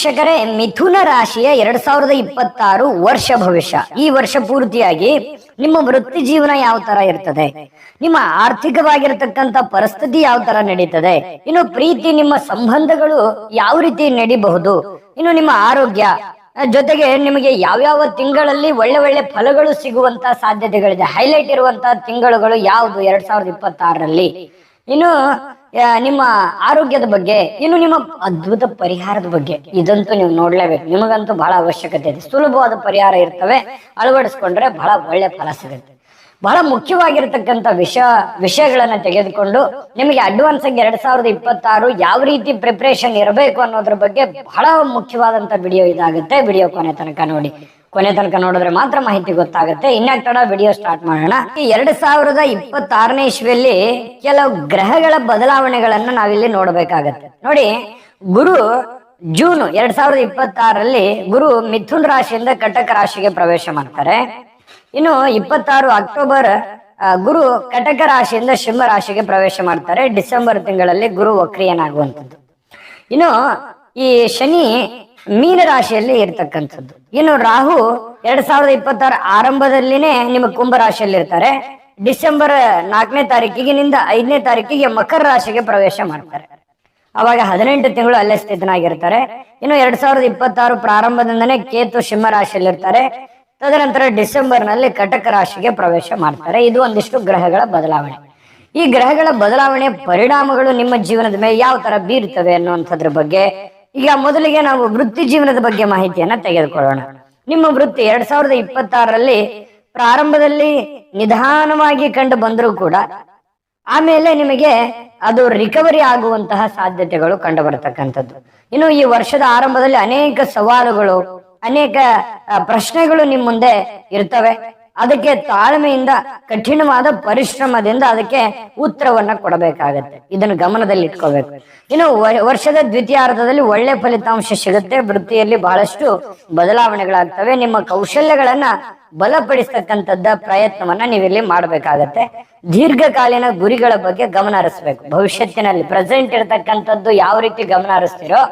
ವೀಕ್ಷಕರೇ ಮಿಥುನ ರಾಶಿಯ ಎರಡ್ ಸಾವಿರದ ಇಪ್ಪತ್ತಾರು ವರ್ಷ ಭವಿಷ್ಯ. ಈ ವರ್ಷ ಪೂರ್ತಿಯಾಗಿ ನಿಮ್ಮ ವೃತ್ತಿ ಜೀವನ ಯಾವ ತರ ಇರ್ತದೆ? ನಿಮ್ಮ ಆರ್ಥಿಕವಾಗಿರತಕ್ಕಂತ ಪರಿಸ್ಥಿತಿ ಯಾವ ತರ ನಡೀತದೆ? ಇನ್ನು ಪ್ರೀತಿ, ನಿಮ್ಮ ಸಂಬಂಧಗಳು ಯಾವ ರೀತಿ ನಡಿಬಹುದು? ಇನ್ನು ನಿಮ್ಮ ಆರೋಗ್ಯ ಜೊತೆಗೆ ನಿಮಗೆ ಯಾವ್ಯಾವ ತಿಂಗಳಲ್ಲಿ ಒಳ್ಳೆ ಒಳ್ಳೆ ಫಲಗಳು ಸಿಗುವಂತ ಸಾಧ್ಯತೆಗಳಿದೆ? ಹೈಲೈಟ್ ಇರುವಂತಹ ತಿಂಗಳುಗಳು ಯಾವುದು ಎರಡ್ ಸಾವಿರದ ಇಪ್ಪತ್ತಾರರಲ್ಲಿ? ಇನ್ನು ನಿಮ್ಮ ಆರೋಗ್ಯದ ಬಗ್ಗೆ, ಇನ್ನು ನಿಮ್ಮ ಅದ್ಭುತ ಪರಿಹಾರದ ಬಗ್ಗೆ ಇದಂತೂ ನೀವು ನೋಡ್ಲೇಬೇಕು. ನಿಮಗಂತೂ ಬಹಳ ಅವಶ್ಯಕತೆ ಇದೆ. ಸುಲಭವಾದ ಪರಿಹಾರ ಇರ್ತವೆ. ಅಳವಡಿಸ್ಕೊಂಡ್ರೆ ಬಹಳ ಒಳ್ಳೆ ಫಲ ಸಿಗುತ್ತೆ. ಬಹಳ ಮುಖ್ಯವಾಗಿರತಕ್ಕಂಥ ವಿಷ, ವಿಷಯಗಳನ್ನ ತೆಗೆದುಕೊಂಡು ನಿಮಗೆ ಅಡ್ವಾನ್ಸ್ ಆಗಿ ಎರಡ್ ಸಾವಿರದ ಇಪ್ಪತ್ತಾರು ಯಾವ ರೀತಿ ಪ್ರಿಪ್ರೇಷನ್ ಇರಬೇಕು ಅನ್ನೋದ್ರ ಬಗ್ಗೆ ಬಹಳ ಮುಖ್ಯವಾದಂತ ವಿಡಿಯೋ ಇದಾಗುತ್ತೆ. ವಿಡಿಯೋ ಕೊನೆ ತನಕ ನೋಡಿ. ಕೊನೆ ತನಕ ನೋಡಿದ್ರೆ ಮಾತ್ರ ಮಾಹಿತಿ ಗೊತ್ತಾಗುತ್ತೆ. ಇನ್ಯಾಕ್ ತಡ ವಿಡಿಯೋ ಸ್ಟಾರ್ಟ್ ಮಾಡೋಣ. ಎರಡ್ ಸಾವಿರದ ಇಪ್ಪತ್ತಾರನೇ ಇಸ್ವಿಯಲ್ಲಿ ಕೆಲವು ಗ್ರಹಗಳ ಬದಲಾವಣೆಗಳನ್ನ ನಾವಿಲ್ಲಿ ನೋಡ್ಬೇಕಾಗತ್ತೆ. ನೋಡಿ, ಗುರು ಜೂನ್ ಎರಡ್ ಸಾವಿರದ ಇಪ್ಪತ್ತಾರರಲ್ಲಿ ಗುರು ಮಿಥುನ್ ರಾಶಿಯಿಂದ ಕಟಕ ರಾಶಿಗೆ ಪ್ರವೇಶ ಮಾಡ್ತಾರೆ. ಇನ್ನು ಇಪ್ಪತ್ತಾರು ಅಕ್ಟೋಬರ್ ಗುರು ಕಟಕ ರಾಶಿಯಿಂದ ಸಿಂಹ ರಾಶಿಗೆ ಪ್ರವೇಶ ಮಾಡ್ತಾರೆ. ಡಿಸೆಂಬರ್ ತಿಂಗಳಲ್ಲಿ ಗುರು ವಕ್ರಿಯನಾಗುವಂಥದ್ದು. ಇನ್ನು ಈ ಶನಿ ಮೀನ ರಾಶಿಯಲ್ಲಿ ಇರ್ತಕ್ಕಂಥದ್ದು. ಇನ್ನು ರಾಹು ಎರಡ್ ಸಾವಿರದ ಇಪ್ಪತ್ತಾರ ಆರಂಭದಲ್ಲಿನೇ ನಿಮ್ಮ ಕುಂಭ ರಾಶಿಯಲ್ಲಿ ಇರ್ತಾರೆ. ಡಿಸೆಂಬರ್ ನಾಲ್ಕನೇ ತಾರೀಕಿಗಿನಿಂದ ಐದನೇ ತಾರೀಕಿಗೆ ಮಕರ ರಾಶಿಗೆ ಪ್ರವೇಶ ಮಾಡ್ತಾರೆ. ಅವಾಗ ಹದಿನೆಂಟು ತಿಂಗಳು ಅಲ್ಲೇ ಸ್ಥಿತನಾಗಿರ್ತಾರೆ. ಇನ್ನು ಎರಡ್ ಸಾವಿರದ ಇಪ್ಪತ್ತಾರು ಪ್ರಾರಂಭದಿಂದನೇ ಕೇತು ಸಿಂಹ ರಾಶಿಯಲ್ಲಿ ಇರ್ತಾರೆ ತದನಂತರ ಡಿಸೆಂಬರ್ನಲ್ಲಿ ಕಟಕ ರಾಶಿಗೆ ಪ್ರವೇಶ ಮಾಡ್ತಾರೆ. ಇದು ಒಂದಿಷ್ಟು ಗ್ರಹಗಳ ಬದಲಾವಣೆ. ಈ ಗ್ರಹಗಳ ಬದಲಾವಣೆ ಪರಿಣಾಮಗಳು ನಿಮ್ಮ ಜೀವನದ ಮೇಲೆ ಯಾವ ತರ ಬೀರುತ್ತವೆ ಅನ್ನುವಂಥದ್ರ ಬಗ್ಗೆ ಈಗ ಮೊದಲಿಗೆ ನಾವು ವೃತ್ತಿ ಜೀವನದ ಬಗ್ಗೆ ಮಾಹಿತಿಯನ್ನ ತೆಗೆದುಕೊಳ್ಳೋಣ. ನಿಮ್ಮ ವೃತ್ತಿ ಎರಡ್ ಸಾವಿರದ ಇಪ್ಪತ್ತಾರರಲ್ಲಿ ಪ್ರಾರಂಭದಲ್ಲಿ ನಿಧಾನವಾಗಿ ಕಂಡು ಬಂದರೂ ಕೂಡ ಆಮೇಲೆ ನಿಮಗೆ ಅದು ರಿಕವರಿ ಆಗುವಂತಹ ಸಾಧ್ಯತೆಗಳು ಕಂಡು ಬರತಕ್ಕಂಥದ್ದು. ಇನ್ನು ಈ ವರ್ಷದ ಆರಂಭದಲ್ಲಿ ಅನೇಕ ಸವಾಲುಗಳು ಅನೇಕ ಪ್ರಶ್ನೆಗಳು ನಿಮ್ಮ ಮುಂದೆ ಇರ್ತವೆ. ಅದಕ್ಕೆ ತಾಳ್ಮೆಯಿಂದ, ಕಠಿಣವಾದ ಪರಿಶ್ರಮದಿಂದ ಅದಕ್ಕೆ ಉತ್ತರವನ್ನ ಕೊಡಬೇಕಾಗತ್ತೆ. ಇದನ್ನು ಗಮನದಲ್ಲಿ ಇಟ್ಕೋಬೇಕು. ಇನ್ನು ವರ್ಷದ ದ್ವಿತೀಯಾರ್ಧದಲ್ಲಿ ಒಳ್ಳೆ ಫಲಿತಾಂಶ ಸಿಗುತ್ತೆ. ವೃತ್ತಿಯಲ್ಲಿ ಬಹಳಷ್ಟು ಬದಲಾವಣೆಗಳಾಗ್ತವೆ. ನಿಮ್ಮ ಕೌಶಲ್ಯಗಳನ್ನ ಬಲಪಡಿಸ್ತಕ್ಕಂಥದ್ದ ಪ್ರಯತ್ನವನ್ನ ನೀವಿಲ್ಲಿ ಮಾಡಬೇಕಾಗತ್ತೆ. ದೀರ್ಘಕಾಲೀನ ಗುರಿಗಳ ಬಗ್ಗೆ ಗಮನ ಹರಿಸ್ಬೇಕು. ಭವಿಷ್ಯತ್ತಿನಲ್ಲಿ ಪ್ರೆಸೆಂಟ್ ಇರತಕ್ಕಂಥದ್ದು ಯಾವ ರೀತಿ ಗಮನ ಹರಿಸ್ತೀರೋ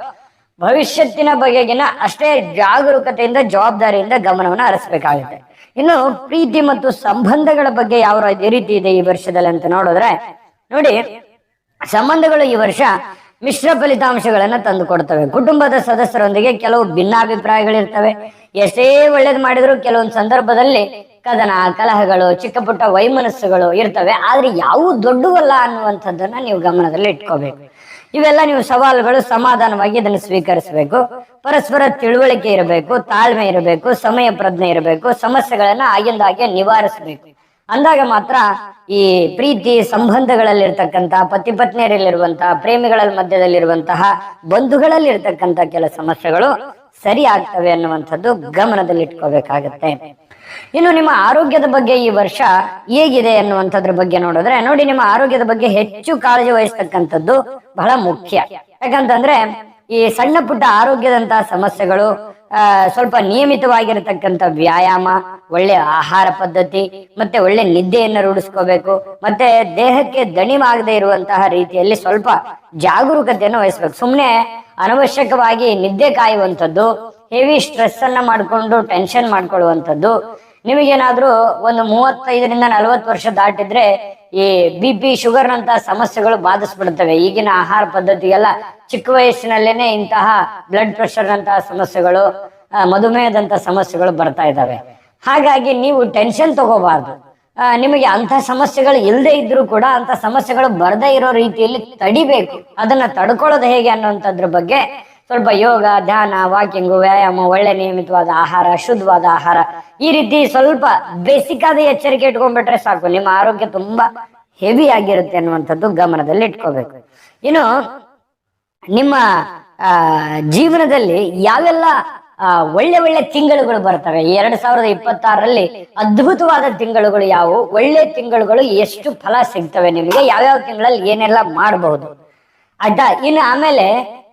ಭವಿಷ್ಯತ್ತಿನ ಬಗೆಗಿನ ಅಷ್ಟೇ ಜಾಗರೂಕತೆಯಿಂದ, ಜವಾಬ್ದಾರಿಯಿಂದ ಗಮನವನ್ನು ಹರಿಸಬೇಕಾಗುತ್ತೆ. ಇನ್ನು ಪ್ರೀತಿ ಮತ್ತು ಸಂಬಂಧಗಳ ಬಗ್ಗೆ ಯಾವ ರೀತಿ ಇದೆ ಈ ವರ್ಷದಲ್ಲಿ ಅಂತ ನೋಡಿದ್ರೆ, ನೋಡಿ, ಸಂಬಂಧಗಳು ಈ ವರ್ಷ ಮಿಶ್ರ ಫಲಿತಾಂಶಗಳನ್ನ ತಂದು ಕೊಡ್ತವೆ. ಕುಟುಂಬದ ಸದಸ್ಯರೊಂದಿಗೆ ಕೆಲವು ಭಿನ್ನಾಭಿಪ್ರಾಯಗಳಿರ್ತವೆ. ಎಷ್ಟೇ ಒಳ್ಳೇದು ಮಾಡಿದ್ರು ಕೆಲವೊಂದು ಸಂದರ್ಭದಲ್ಲಿ ಕದನ, ಕಲಹಗಳು, ಚಿಕ್ಕ ಪುಟ್ಟ ವೈಮನಸ್ಸುಗಳು ಇರ್ತವೆ. ಆದ್ರೆ ಯಾವು ದೊಡ್ಡವಲ್ಲ ಅನ್ನುವಂಥದ್ದನ್ನ ನೀವು ಗಮನದಲ್ಲಿ ಇಟ್ಕೋಬೇಕು. ಇವೆಲ್ಲ ನೀವು ಸವಾಲುಗಳು ಸಮಾಧಾನವಾಗಿ ಇದನ್ನು ಸ್ವೀಕರಿಸಬೇಕು. ಪರಸ್ಪರ ತಿಳುವಳಿಕೆ ಇರಬೇಕು, ತಾಳ್ಮೆ ಇರಬೇಕು, ಸಮಯ ಪ್ರಜ್ಞೆ ಇರಬೇಕು, ಸಮಸ್ಯೆಗಳನ್ನ ಆಗಿಂದಾಗೆ ನಿವಾರಿಸಬೇಕು. ಅಂದಾಗ ಮಾತ್ರ ಈ ಪ್ರೀತಿ ಸಂಬಂಧಗಳಲ್ಲಿರ್ತಕ್ಕಂತಹ ಪತಿ ಪತ್ನಿಯರಲ್ಲಿರುವಂತಹ ಪ್ರೇಮಿಗಳ ಮಧ್ಯದಲ್ಲಿರುವಂತಹ ಬಂಧುಗಳಲ್ಲಿ ಇರ್ತಕ್ಕಂತಹ ಕೆಲ ಸಮಸ್ಯೆಗಳು ಸರಿ ಆಗ್ತವೆ ಅನ್ನುವಂಥದ್ದು ಗಮನದಲ್ಲಿ ಇಟ್ಕೋಬೇಕಾಗತ್ತೆ ಇನ್ನು ನಿಮ್ಮ ಆರೋಗ್ಯದ ಬಗ್ಗೆ ಈ ವರ್ಷ ಹೇಗಿದೆ ಅನ್ನುವಂಥದ್ರ ಬಗ್ಗೆ ನೋಡಿದ್ರೆ, ನೋಡಿ ನಿಮ್ಮ ಆರೋಗ್ಯದ ಬಗ್ಗೆ ಹೆಚ್ಚು ಕಾಳಜಿ ವಹಿಸ್ತಕ್ಕಂಥದ್ದು ಬಹಳ ಮುಖ್ಯ. ಯಾಕಂತಂದ್ರೆ ಈ ಸಣ್ಣ ಪುಟ್ಟ ಆರೋಗ್ಯದಂತಹ ಸಮಸ್ಯೆಗಳು ಸ್ವಲ್ಪ ನಿಯಮಿತವಾಗಿರತಕ್ಕಂಥ ವ್ಯಾಯಾಮ, ಒಳ್ಳೆ ಆಹಾರ ಪದ್ಧತಿ, ಮತ್ತೆ ಒಳ್ಳೆ ನಿದ್ದೆಯನ್ನು ರೂಢಿಸ್ಕೋಬೇಕು, ಮತ್ತೆ ದೇಹಕ್ಕೆ ದಣಿವಾಗದೆ ಇರುವಂತಹ ರೀತಿಯಲ್ಲಿ ಸ್ವಲ್ಪ ಜಾಗರೂಕತೆಯನ್ನು ವಹಿಸ್ಬೇಕು. ಸುಮ್ಮನೆ ಅನವಶ್ಯಕವಾಗಿ ನಿದ್ದೆ ಕಾಯುವಂಥದ್ದು ಹೆವಿ ಸ್ಟ್ರೆಸ್ ಅನ್ನ ಮಾಡ್ಕೊಂಡು ಟೆನ್ಷನ್ ಮಾಡ್ಕೊಳ್ಳುವಂಥದ್ದು, ನಿಮಗೇನಾದ್ರೂ ಒಂದು ಮೂವತ್ತೈದರಿಂದ ನಲವತ್ತು ವರ್ಷ ದಾಟಿದ್ರೆ ಈ ಬಿ ಪಿ ಶುಗರ್ ನಂತಹ ಸಮಸ್ಯೆಗಳು ಬಾಧಿಸ್ಬಿಡ್ತವೆ. ಈಗಿನ ಆಹಾರ ಪದ್ಧತಿಗೆಲ್ಲ ಚಿಕ್ಕ ವಯಸ್ಸಿನಲ್ಲೇನೆ ಇಂತಹ ಬ್ಲಡ್ ಪ್ರೆಷರ್ ನಂತಹ ಸಮಸ್ಯೆಗಳು ಮಧುಮೇಹದಂತಹ ಸಮಸ್ಯೆಗಳು ಬರ್ತಾ ಇದ್ದಾವೆ ಹಾಗಾಗಿ ನೀವು ಟೆನ್ಷನ್ ತಗೋಬಾರ್ದು. ನಿಮಗೆ ಅಂತ ಸಮಸ್ಯೆಗಳು ಇಲ್ಲದೆ ಇದ್ರೂ ಕೂಡ ಅಂತ ಸಮಸ್ಯೆಗಳು ಬರದೇ ಇರೋ ರೀತಿಯಲ್ಲಿ ತಡಿಬೇಕು. ಅದನ್ನ ತಡ್ಕೊಳ್ಳೋದು ಹೇಗೆ ಅನ್ನೋಂಥದ್ರ ಬಗ್ಗೆ ಸ್ವಲ್ಪ ಯೋಗ, ಧ್ಯಾನ, ವಾಕಿಂಗು, ವ್ಯಾಯಾಮ, ಒಳ್ಳೆ ನಿಯಮಿತವಾದ ಆಹಾರ, ಶುದ್ಧವಾದ ಆಹಾರ. ಈ ರೀತಿ ಸ್ವಲ್ಪ ಬೇಸಿಕ್ ಆದ ಎಚ್ಚರಿಕೆ ಇಟ್ಕೊಂಡ್ಬಿಟ್ರೆ ಸಾಕು. ನಿಮ್ಮ ಆರೋಗ್ಯ ತುಂಬಾ ಹೆವಿ ಆಗಿರುತ್ತೆ ಅನ್ನುವಂಥದ್ದು ಗಮನದಲ್ಲಿ ಇಟ್ಕೋಬೇಕು. ಇನ್ನು ನಿಮ್ಮ ಜೀವನದಲ್ಲಿ ಯಾವೆಲ್ಲ ಒಳ್ಳೆ ಒಳ್ಳೆ ತಿಂಗಳುಗಳು ಬರ್ತವೆ? ಎರಡ್ ಸಾವಿರದ ಇಪ್ಪತ್ತಾರರಲ್ಲಿ ಅದ್ಭುತವಾದ ತಿಂಗಳುಗಳು ಯಾವುವು? ಒಳ್ಳೆ ತಿಂಗಳುಗಳು ಎಷ್ಟು ಫಲ ಸಿಗ್ತವೆ ನಿಮಗೆ? ಯಾವ್ಯಾವ ತಿಂಗಳಲ್ಲಿ ಏನೆಲ್ಲ ಮಾಡಬಹುದು? ಆಯ್ತಾ? ಇನ್ನು ಆಮೇಲೆ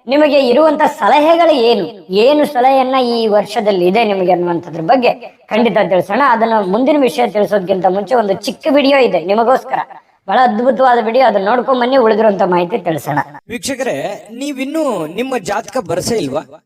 ನಿಮಗೆ ಇರುವಂತ ಸಲಹೆಗಳು ಏನು? ಏನು ಸಲಹೆಯನ್ನ ಈ ವರ್ಷದಲ್ಲಿ ಇದೆ ನಿಮಗೆ ಅನ್ನುವಂಥದ್ರ ಬಗ್ಗೆ ಖಂಡಿತ ತಿಳಿಸೋಣ. ಅದನ್ನ ಮುಂದಿನ ವಿಷಯ ತಿಳಿಸೋದ್ಕಿಂತ ಮುಂಚೆ ಒಂದು ಚಿಕ್ಕ ವಿಡಿಯೋ ಇದೆ ನಿಮಗೋಸ್ಕರ. ಬಹಳ ಅದ್ಭುತವಾದ ವಿಡಿಯೋ ಅದನ್ನ ನೋಡ್ಕೊಂಡ್ ಬನ್ನಿ, ಉಳಿದಿರುವಂತ ಮಾಹಿತಿ ತಿಳಿಸೋಣ. ವೀಕ್ಷಕರೇ, ನೀವಿನ್ನೂ ನಿಮ್ಮ ಜಾತಕ ಬರ್ಸೇ ಇಲ್ವಾ?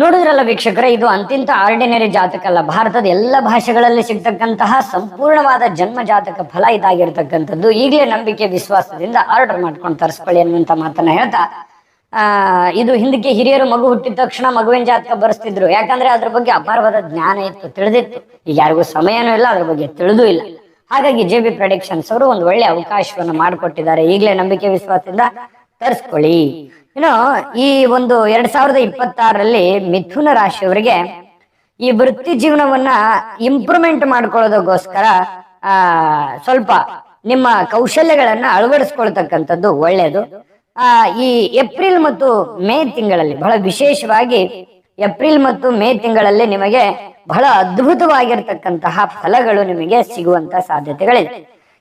ನೋಡಿದ್ರಲ್ಲ ವೀಕ್ಷಕರೇ, ಇದು ಅಂತಿಂತ ಆರ್ಡಿನರಿ ಜಾತಕ ಅಲ್ಲ. ಭಾರತದ ಎಲ್ಲ ಭಾಷೆಗಳಲ್ಲಿ ಸಿಗ್ತಕ್ಕಂತಹ ಸಂಪೂರ್ಣವಾದ ಜನ್ಮ ಜಾತಕ ಫಲ ಇದಾಗಿರ್ತಕ್ಕಂಥದ್ದು. ಈಗಲೇ ನಂಬಿಕೆ, ವಿಶ್ವಾಸದಿಂದ ಆರ್ಡರ್ ಮಾಡ್ಕೊಂಡು ತರಿಸ್ಕೊಳ್ಳಿ ಅನ್ನುವಂತ ಮಾತನ್ನ ಹೇಳ್ತಾ ಇದು ಹಿಂದಕ್ಕೆ ಹಿರಿಯರು ಮಗು ಹುಟ್ಟಿದ ತಕ್ಷಣ ಮಗುವಿನ ಜಾತಕ ಬರೆಸ್ತಿದ್ರು. ಯಾಕಂದ್ರೆ ಅದ್ರ ಬಗ್ಗೆ ಅಪಾರವಾದ ಜ್ಞಾನ ಇತ್ತು, ತಿಳಿದಿತ್ತು. ಈಗ ಯಾರಿಗೂ ಸಮಯನೂ ಇಲ್ಲ, ಅದ್ರ ಬಗ್ಗೆ ತಿಳಿದೂ ಇಲ್ಲ. ಹಾಗಾಗಿ ಜೆ ಬಿ ಪ್ರೊಡಿಕ್ಷನ್ಸ್ ಅವರು ಒಂದು ಒಳ್ಳೆ ಅವಕಾಶವನ್ನು ಮಾಡಿಕೊಟ್ಟಿದ್ದಾರೆ. ಈಗಲೇ ನಂಬಿಕೆ, ವಿಶ್ವಾಸದಿಂದ ತರಿಸ್ಕೊಳ್ಳಿ. ಇನ್ನು ಈ ಒಂದು ಎರಡ್ ಸಾವಿರದ ಇಪ್ಪತ್ತಾರರಲ್ಲಿ ಮಿಥುನ ರಾಶಿಯವರಿಗೆ ಈ ವೃತ್ತಿ ಜೀವನವನ್ನ ಇಂಪ್ರೂವ್ಮೆಂಟ್ ಮಾಡ್ಕೊಳ್ಳೋದಕ್ಕೋಸ್ಕರ, ಆ, ಸ್ವಲ್ಪ ನಿಮ್ಮ ಕೌಶಲ್ಯಗಳನ್ನ ಅಳವಡಿಸ್ಕೊಳ್ತಕ್ಕಂಥದ್ದು ಒಳ್ಳೆಯದು. ಆ, ಈ ಏಪ್ರಿಲ್ ಮತ್ತು ಮೇ ತಿಂಗಳಲ್ಲಿ ಬಹಳ ವಿಶೇಷವಾಗಿ ಏಪ್ರಿಲ್ ಮತ್ತು ಮೇ ತಿಂಗಳಲ್ಲಿ ನಿಮಗೆ ಬಹಳ ಅದ್ಭುತವಾಗಿರ್ತಕ್ಕಂತಹ ಫಲಗಳು ನಿಮಗೆ ಸಿಗುವಂತ ಸಾಧ್ಯತೆಗಳಿದೆ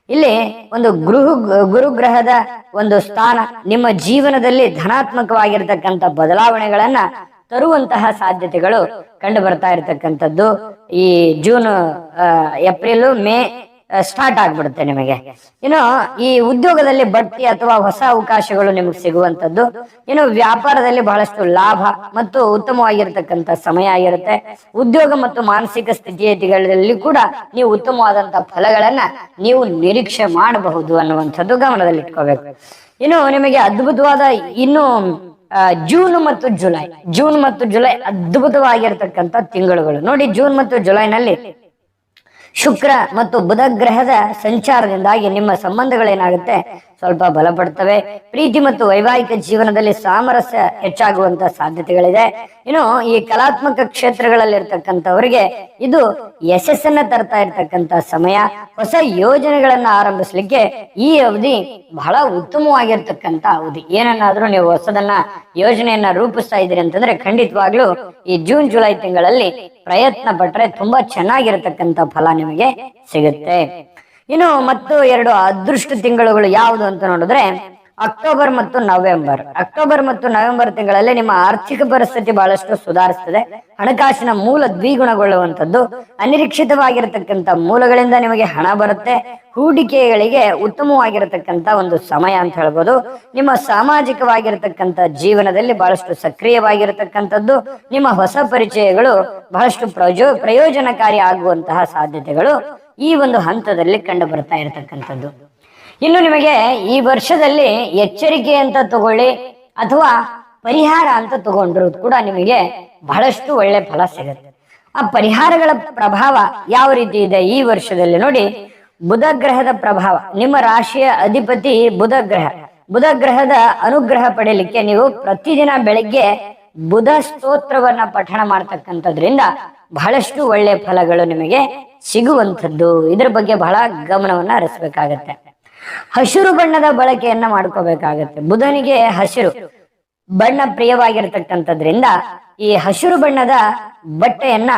ಇಲ್ಲಿ ಒಂದು ಗೃಹ, ಗುರುಗ್ರಹದ ಒಂದು ಸ್ಥಾನ ನಿಮ್ಮ ಜೀವನದಲ್ಲಿ ಧನಾತ್ಮಕವಾಗಿರ್ತಕ್ಕಂಥ ಬದಲಾವಣೆಗಳನ್ನ ತರುವಂತಹ ಸಾಧ್ಯತೆಗಳು ಕಂಡು ಬರ್ತಾ ಇರತಕ್ಕಂಥದ್ದು. ಈ ಜೂನ್ ಏಪ್ರಿಲ್, ಮೇ ಸ್ಟಾರ್ಟ್ ಆಗ್ಬಿಡುತ್ತೆ ನಿಮಗೆ. ಇನ್ನು ಈ ಉದ್ಯೋಗದಲ್ಲಿ ಬಡ್ತಿ ಅಥವಾ ಹೊಸ ಅವಕಾಶಗಳು ನಿಮಗೆ ಸಿಗುವಂತದ್ದು ಇನ್ನು ವ್ಯಾಪಾರದಲ್ಲಿ ಬಹಳಷ್ಟು ಲಾಭ ಮತ್ತು ಉತ್ತಮವಾಗಿರತಕ್ಕಂತ ಸಮಯ ಆಗಿರುತ್ತೆ. ಉದ್ಯೋಗ ಮತ್ತು ಮಾನಸಿಕ ಸ್ಥಿತಿಗತಿಗಳಲ್ಲಿ ಕೂಡ ನೀವು ಉತ್ತಮವಾದಂತಹ ಫಲಗಳನ್ನ ನೀವು ನಿರೀಕ್ಷೆ ಮಾಡಬಹುದು ಅನ್ನುವಂಥದ್ದು ಗಮನದಲ್ಲಿ ಇಟ್ಕೋಬೇಕು ಇನ್ನು ನಿಮಗೆ ಅದ್ಭುತವಾದ ಇನ್ನು ಜೂನ್ ಮತ್ತು ಜುಲೈ. ಜೂನ್ ಮತ್ತು ಜುಲೈ ಅದ್ಭುತವಾಗಿರ್ತಕ್ಕಂಥ ತಿಂಗಳುಗಳು. ನೋಡಿ, ಜೂನ್ ಮತ್ತು ಜುಲೈನಲ್ಲಿ ಶುಕ್ರ ಮತ್ತು ಬುಧ ಗ್ರಹದ ಸಂಚಾರದಿಂದಾಗಿ ನಿಮ್ಮ ಸಂಬಂಧಗಳೇನಾಗುತ್ತೆ? ಸ್ವಲ್ಪ ಬಲಪಡ್ತವೆ. ಪ್ರೀತಿ ಮತ್ತು ವೈವಾಹಿಕ ಜೀವನದಲ್ಲಿ ಸಾಮರಸ್ಯ ಹೆಚ್ಚಾಗುವಂತ ಸಾಧ್ಯತೆಗಳಿದೆ. ಇನ್ನು ಈ ಕಲಾತ್ಮಕ ಕ್ಷೇತ್ರಗಳಲ್ಲಿ ಇರ್ತಕ್ಕಂಥವರಿಗೆ ಇದು ಯಶಸ್ಸನ್ನ ತರ್ತಾ ಇರ್ತಕ್ಕಂತ ಸಮಯ. ಹೊಸ ಯೋಜನೆಗಳನ್ನ ಆರಂಭಿಸ್ಲಿಕ್ಕೆ ಈ ಅವಧಿ ಬಹಳ ಉತ್ತಮವಾಗಿರ್ತಕ್ಕಂತ ಅವಧಿ. ಏನನ್ನಾದ್ರೂ ನೀವು ಹೊಸದನ್ನ ಯೋಜನೆಯನ್ನ ರೂಪಿಸ್ತಾ ಇದ್ದೀರಿ ಅಂತಂದ್ರೆ ಖಂಡಿತವಾಗ್ಲೂ ಈ ಜೂನ್, ಜುಲೈ ತಿಂಗಳಲ್ಲಿ ಪ್ರಯತ್ನ ಪಟ್ರೆ ತುಂಬಾ ಚೆನ್ನಾಗಿರತಕ್ಕಂತ ಫಲ ನಿಮಗೆ ಸಿಗುತ್ತೆ. ಇನ್ನು ಮತ್ತು ಎರಡು ಅದೃಷ್ಟ ತಿಂಗಳುಗಳು ಯಾವುದು ಅಂತ ನೋಡಿದ್ರೆ ಅಕ್ಟೋಬರ್ ಮತ್ತು ನವೆಂಬರ್. ಅಕ್ಟೋಬರ್ ಮತ್ತು ನವೆಂಬರ್ ತಿಂಗಳಲ್ಲಿ ನಿಮ್ಮ ಆರ್ಥಿಕ ಪರಿಸ್ಥಿತಿ ಬಹಳಷ್ಟು ಸುಧಾರಿಸ್ತದೆ. ಹಣಕಾಸಿನ ಮೂಲ ದ್ವಿಗುಣಗೊಳ್ಳುವಂತದ್ದು ಅನಿರೀಕ್ಷಿತವಾಗಿರತಕ್ಕಂಥ ಮೂಲಗಳಿಂದ ನಿಮಗೆ ಹಣ ಬರುತ್ತೆ. ಹೂಡಿಕೆಗಳಿಗೆ ಉತ್ತಮವಾಗಿರತಕ್ಕಂಥ ಒಂದು ಸಮಯ ಅಂತ ಹೇಳ್ಬೋದು. ನಿಮ್ಮ ಸಾಮಾಜಿಕವಾಗಿರತಕ್ಕಂಥ ಜೀವನದಲ್ಲಿ ಬಹಳಷ್ಟು ಸಕ್ರಿಯವಾಗಿರತಕ್ಕಂಥದ್ದು. ನಿಮ್ಮ ಹೊಸ ಪರಿಚಯಗಳು ಬಹಳಷ್ಟು ಪ್ರಯೋಜನಕಾರಿ ಆಗುವಂತಹ ಸಾಧ್ಯತೆಗಳು ಈ ಒಂದು ಹಂತದಲ್ಲಿ ಕಂಡು ಬರ್ತಾ ಇರತಕ್ಕಂಥದ್ದು. ಇನ್ನು ನಿಮಗೆ ಈ ವರ್ಷದಲ್ಲಿ ಎಚ್ಚರಿಕೆ ಅಂತ ತಗೊಳ್ಳಿ ಅಥವಾ ಪರಿಹಾರ ಅಂತ ತಗೊಂಡ್ರು ಕೂಡ ನಿಮಗೆ ಬಹಳಷ್ಟು ಒಳ್ಳೆ ಫಲ ಸಿಗುತ್ತೆ. ಆ ಪರಿಹಾರಗಳ ಪ್ರಭಾವ ಯಾವ ರೀತಿ ಇದೆ ಈ ವರ್ಷದಲ್ಲಿ ನೋಡಿ, ಬುಧ ಗ್ರಹದ ಪ್ರಭಾವ. ನಿಮ್ಮ ರಾಶಿಯ ಅಧಿಪತಿ ಬುಧ ಗ್ರಹ. ಬುಧ ಗ್ರಹದ ಅನುಗ್ರಹ ಪಡೆಯಲಿಕ್ಕೆ ನೀವು ಪ್ರತಿದಿನ ಬೆಳಿಗ್ಗೆ ಬುಧ ಸ್ತೋತ್ರವನ್ನ ಪಠಣ ಮಾಡ್ತಕ್ಕಂಥದ್ರಿಂದ ಬಹಳಷ್ಟು ಒಳ್ಳೆ ಫಲಗಳು ನಿಮಗೆ ಸಿಗುವಂಥದ್ದು. ಇದ್ರ ಬಗ್ಗೆ ಬಹಳ ಗಮನವನ್ನ ಹರಿಸ್ಬೇಕಾಗತ್ತೆ. ಹಸಿರು ಬಣ್ಣದ ಬಳಕೆಯನ್ನ ಮಾಡ್ಕೋಬೇಕಾಗತ್ತೆ. ಬುಧನಿಗೆ ಹಸಿರು, ಬಣ್ಣ ಪ್ರಿಯವಾಗಿರತಕ್ಕಂಥದ್ರಿಂದ ಈ ಹಸಿರು ಬಣ್ಣದ ಬಟ್ಟೆಯನ್ನ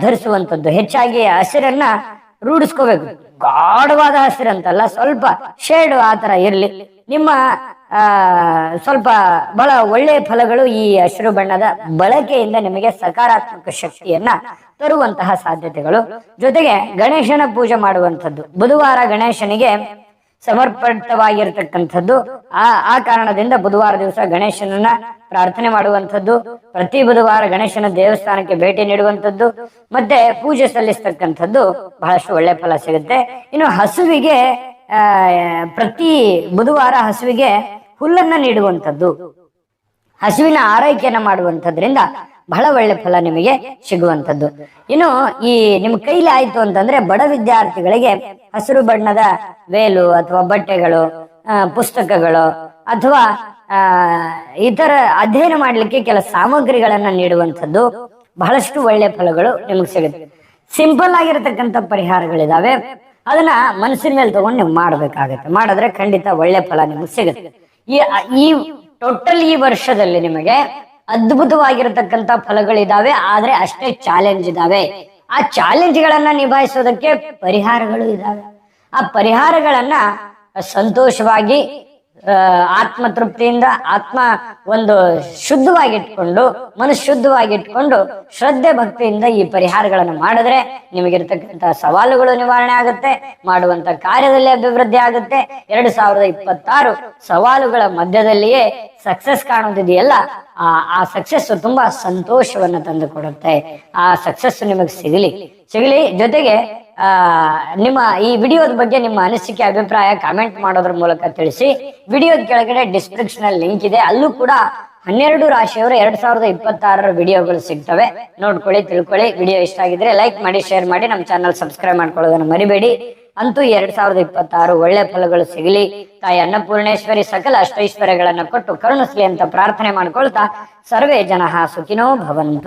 ಧರಿಸುವಂಥದ್ದು. ಹೆಚ್ಚಾಗಿ ಹಸಿರನ್ನ ರೂಢಿಸ್ಕೋಬೇಕು. ಗಾಢವಾದ ಹಸಿರಂತಲ್ಲ, ಸ್ವಲ್ಪ ಶೇಡ್ ಆತರ ತರ ಇರ್ಲಿ. ನಿಮ್ಮ ಸ್ವಲ್ಪ ಬಹಳ ಒಳ್ಳೆಯ ಫಲಗಳು ಈ ಹಸಿರು ಬಣ್ಣದ ಬಳಕೆಯಿಂದ ನಿಮಗೆ ಸಕಾರಾತ್ಮಕ ಶಕ್ತಿಯನ್ನ ತರುವಂತಹ ಸಾಧ್ಯತೆಗಳು. ಜೊತೆಗೆ ಗಣೇಶನ ಪೂಜೆ ಮಾಡುವಂಥದ್ದು, ಬುಧವಾರ ಗಣೇಶನಿಗೆ ಸಮರ್ಪಿತವಾಗಿರ್ತಕ್ಕಂಥದ್ದು ಆ ಆ ಕಾರಣದಿಂದ ಬುಧವಾರ ದಿವಸ ಗಣೇಶನನ್ನ ಪ್ರಾರ್ಥನೆ ಮಾಡುವಂಥದ್ದು, ಪ್ರತಿ ಬುಧವಾರ ಗಣೇಶನ ದೇವಸ್ಥಾನಕ್ಕೆ ಭೇಟಿ ನೀಡುವಂಥದ್ದು, ಮತ್ತೆ ಪೂಜೆ ಸಲ್ಲಿಸ್ತಕ್ಕಂಥದ್ದು ಬಹಳಷ್ಟು ಒಳ್ಳೆ ಫಲ ಸಿಗುತ್ತೆ. ಇನ್ನು ಹಸುವಿಗೆ ಪ್ರತಿ ಬುಧವಾರ ಹಸುವಿಗೆ ಹುಲ್ಲನ್ನ ನೀಡುವಂಥದ್ದು. ಹಸುವಿನ ಆರೈಕೆಯನ್ನ ಮಾಡುವಂಥದ್ರಿಂದ ಬಹಳ ಒಳ್ಳೆ ಫಲ ನಿಮಗೆ ಸಿಗುವಂಥದ್ದು. ಇನ್ನು ಈ ನಿಮ್ ಕೈಲಿ ಆಯ್ತು ಅಂತಂದ್ರೆ ಬಡ ವಿದ್ಯಾರ್ಥಿಗಳಿಗೆ ಹಸಿರು ಬಣ್ಣದ ವೇಲು ಅಥವಾ ಬಟ್ಟೆಗಳು ಪುಸ್ತಕಗಳು ಅಥವಾ ಇತರ ಅಧ್ಯಯನ ಮಾಡ್ಲಿಕ್ಕೆ ಕೆಲ ಸಾಮಗ್ರಿಗಳನ್ನ ನೀಡುವಂಥದ್ದು ಬಹಳಷ್ಟು ಒಳ್ಳೆ ಫಲಗಳು ನಿಮಗೆ ಸಿಗುತ್ತೆ. ಸಿಂಪಲ್ ಆಗಿರತಕ್ಕಂಥ ಪರಿಹಾರಗಳಿದಾವೆ. ಅದನ್ನ ಮನಸ್ಸಿನ ಮೇಲೆ ತಗೊಂಡು ನೀವು ಮಾಡ್ಬೇಕಾಗತ್ತೆ. ಮಾಡಿದ್ರೆ ಖಂಡಿತ ಒಳ್ಳೆ ಫಲ ನಿಮಗೆ ಸಿಗುತ್ತೆ. ಈ ಈ ಟೋಟಲ್ ಈ ವರ್ಷದಲ್ಲಿ ನಿಮಗೆ ಅದ್ಭುತವಾಗಿರತಕ್ಕಂತ ಫಲಗಳಿದಾವೆ, ಆದ್ರೆ ಅಷ್ಟೇ ಚಾಲೆಂಜ್ ಇದಾವೆ. ಆ ಚಾಲೆಂಜ್ ಗಳನ್ನ ನಿಭಾಯಿಸೋದಕ್ಕೆ ಪರಿಹಾರಗಳು ಇದಾವೆ. ಆ ಪರಿಹಾರಗಳನ್ನ ಸಂತೋಷವಾಗಿ ಆತ್ಮ ತೃಪ್ತಿಯಿಂದ ಆತ್ಮ ಒಂದು ಶುದ್ಧವಾಗಿಟ್ಕೊಂಡು, ಮನಸ್ಸು ಶುದ್ಧವಾಗಿಟ್ಕೊಂಡು ಶ್ರದ್ಧೆ ಭಕ್ತಿಯಿಂದ ಈ ಪರಿಹಾರಗಳನ್ನು ಮಾಡಿದ್ರೆ ನಿಮಗಿರ್ತಕ್ಕಂಥ ಸವಾಲುಗಳು ನಿವಾರಣೆ ಆಗುತ್ತೆ ಮಾಡುವಂತ ಕಾರ್ಯದಲ್ಲಿ ಅಭಿವೃದ್ಧಿ ಆಗುತ್ತೆ. ಎರಡು ಸಾವಿರದ ಇಪ್ಪತ್ತಾರು ಸವಾಲುಗಳ ಮಧ್ಯದಲ್ಲಿಯೇ ಸಕ್ಸಸ್ ಕಾಣುತ್ತಿದೆಯಲ್ಲ ಆ ಆ ಸಕ್ಸಸ್ ತುಂಬಾ ಸಂತೋಷವನ್ನ ತಂದು ಕೊಡುತ್ತೆ ಆ ಸಕ್ಸಸ್ ನಿಮಗೆ ಸಿಗಲಿ. ಸಿಗಲಿ ಜೊತೆಗೆ ಆ, ನಿಮ್ಮ ಈ ವಿಡಿಯೋದ ಬಗ್ಗೆ ನಿಮ್ಮ ಅನಿಸಿಕೆ, ಅಭಿಪ್ರಾಯ ಕಾಮೆಂಟ್ ಮಾಡೋದ್ರ ಮೂಲಕ ತಿಳಿಸಿ. ವಿಡಿಯೋದ ಕೆಳಗಡೆ ಡಿಸ್ಕ್ರಿಪ್ಷನ್ ಅಲ್ಲಿ ಲಿಂಕ್ ಇದೆ. ಅಲ್ಲೂ ಕೂಡ ಹನ್ನೆರಡು ರಾಶಿಯವರು ಎರಡ್ ಸಾವಿರದ ಇಪ್ಪತ್ತಾರರ ವಿಡಿಯೋಗಳು ಸಿಗ್ತವೆ. ನೋಡ್ಕೊಳ್ಳಿ, ತಿಳ್ಕೊಳ್ಳಿ. ವಿಡಿಯೋ ಇಷ್ಟ ಆಗಿದ್ರೆ ಲೈಕ್ ಮಾಡಿ ಶೇರ್ ಮಾಡಿ. ನಮ್ಮ ಚಾನಲ್ ಸಬ್ಸ್ಕ್ರೈಬ್ ಮಾಡ್ಕೊಳ್ಳೋದನ್ನ ಮರಿಬೇಡಿ. ಅಂತೂ ಎರಡ್ ಸಾವಿರದ ಇಪ್ಪತ್ತಾರು ಒಳ್ಳೆ ಫಲಗಳು ಸಿಗಲಿ. ತಾಯಿ ಅನ್ನಪೂರ್ಣೇಶ್ವರಿ ಸಕಲ ಅಷ್ಟೈಶ್ವರ್ಯಗಳನ್ನ ಕೊಟ್ಟು ಕರುಣಿಸ್ಲಿ ಅಂತ ಪ್ರಾರ್ಥನೆ ಮಾಡ್ಕೊಳ್ತಾ ಸರ್ವೇ ಜನ ಸುಖಿನೋ ಭವಂತು.